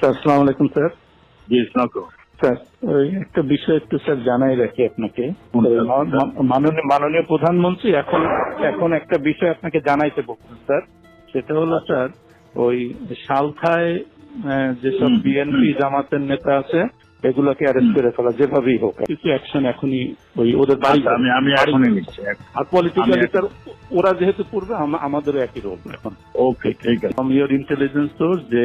Sir আসসালামু আলাইকুম sir. জি sir একটা বিষয় একটু স্যার জানাই রাখি আপনাকে। মাননীয় মাননীয় প্রধানমন্ত্রী এখন এখন একটা বিষয় আপনাকে জানাইতে বলছেন স্যার। সেটা হলো স্যার ওই সালথায় যেসব বিএনপি। জামাতের নেতা আছে এগুলোকে অ্যারেস্ট করে ফেলা যেভাবেই হোক কিছু অ্যাকশন এখনই ওই ওদের বাড়ি আচ্ছা, আমি আমি এখনই নিচ্ছি। আর পলিটিক্যালি স্যার ওরা যেহেতু আম- আমাদেরও একই রোল এখন ওকে ঠিক আছে। ফ্রম ইউর ইন্টেলিজেন্স সোর্স যে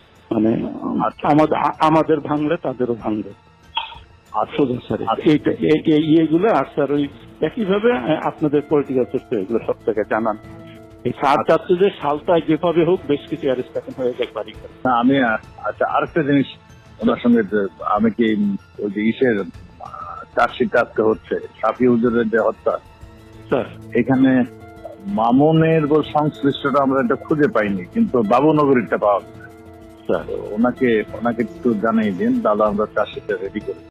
মানে আচ্ছা। আমাদের ভাঙলে তাদেরও ভাঙবে আচ্ছা। ইয়েগুলো আর স্যার ওই একইভাবে আপনাদের পলিটিক্যাল সিস্টেম এগুলো সব থেকে জানান এই সার আচ্ছা। চাচ্ছে সালটায় যেভাবে হোক বেশ কিছু হয়ে বাড়ি না আমি আচ্ছা আরেকটা জিনিস ওনার সঙ্গে আমি কি ওই যে ইসের চার্জশিট আজকে হচ্ছে সাফি হুজুরের যে হত্যা স্যার এখানে মামুনের সংশ্লিষ্টটা আমরা এটা খুঁজে পাইনি কিন্তু বাবুনগরীরটা পাওয়া গেছে তো ওনাকে ওনাকে একটু জানাই দিন দাদা আমরা চাষিটা রেডি করি